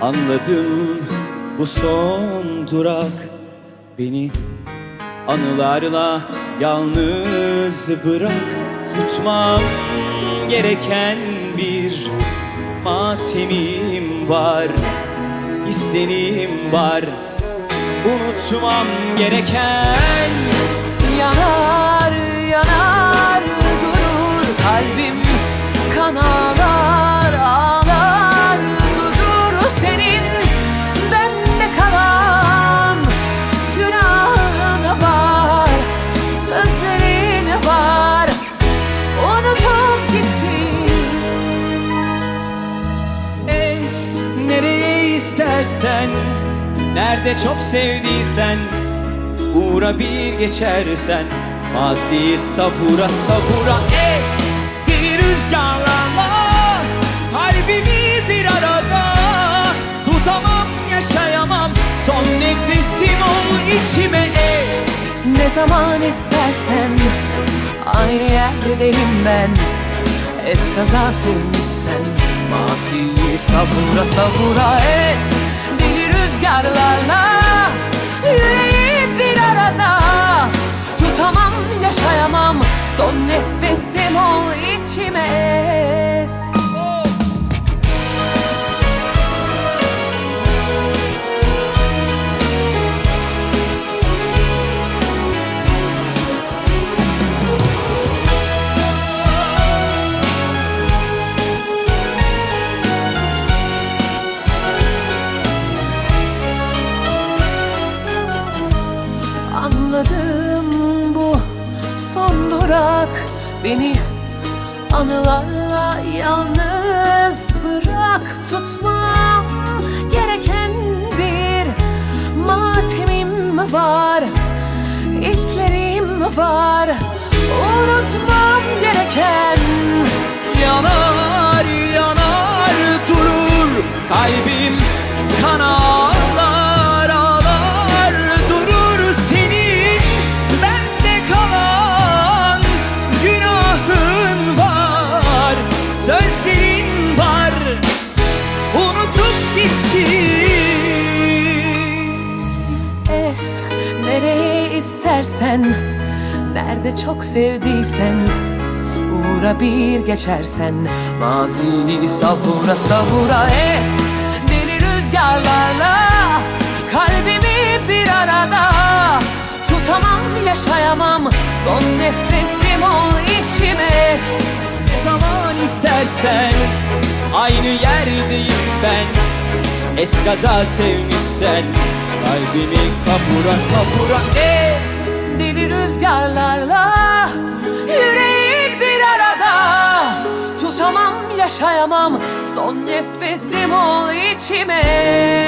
Anladım bu son durak Beni. Anılarla yalnız bırak. Tutmam gereken bir matemim var İsteğim var. Unutmam gereken Yanar yanar durur. Kalbim nereye istersen Nerede çok sevdiysen Uğra bir geçersen Maziyi savura savura Es. Deli rüzgarlarla Kalbimi bir arada Tutamam yaşayamam Son nefesim ol içime es. Ne zaman istersen Aynı yerdeyim ben Eskaza sevmişsen Maziyi savura savura es Deli rüzgarlarla. Yüreği bir arada. Tutamam yaşayamam. Son nefesim ol durak Beni. Anılarla yalnız bırak. Tutmam gereken bir matemim var İslerim var. Unutmam gereken yanar istersen Nerede çok sevdiysen Uğra bir geçersen Maziyi savura savura es. Deli rüzgarlarla Kalbimi bir arada Tutamam yaşayamam. Son nefesim ol içime Ne zaman istersen Aynı yerdeyim ben. Eskaza sevmişsen Kalbimi kapura kapura ez Deli rüzgarlarla Yüreği bir arada. Tutamam yaşayamam Son nefesim ol içime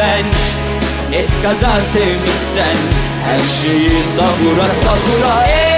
ben. Eskaza sevmişsen Her şeyi savura savura. Rüzgarlarla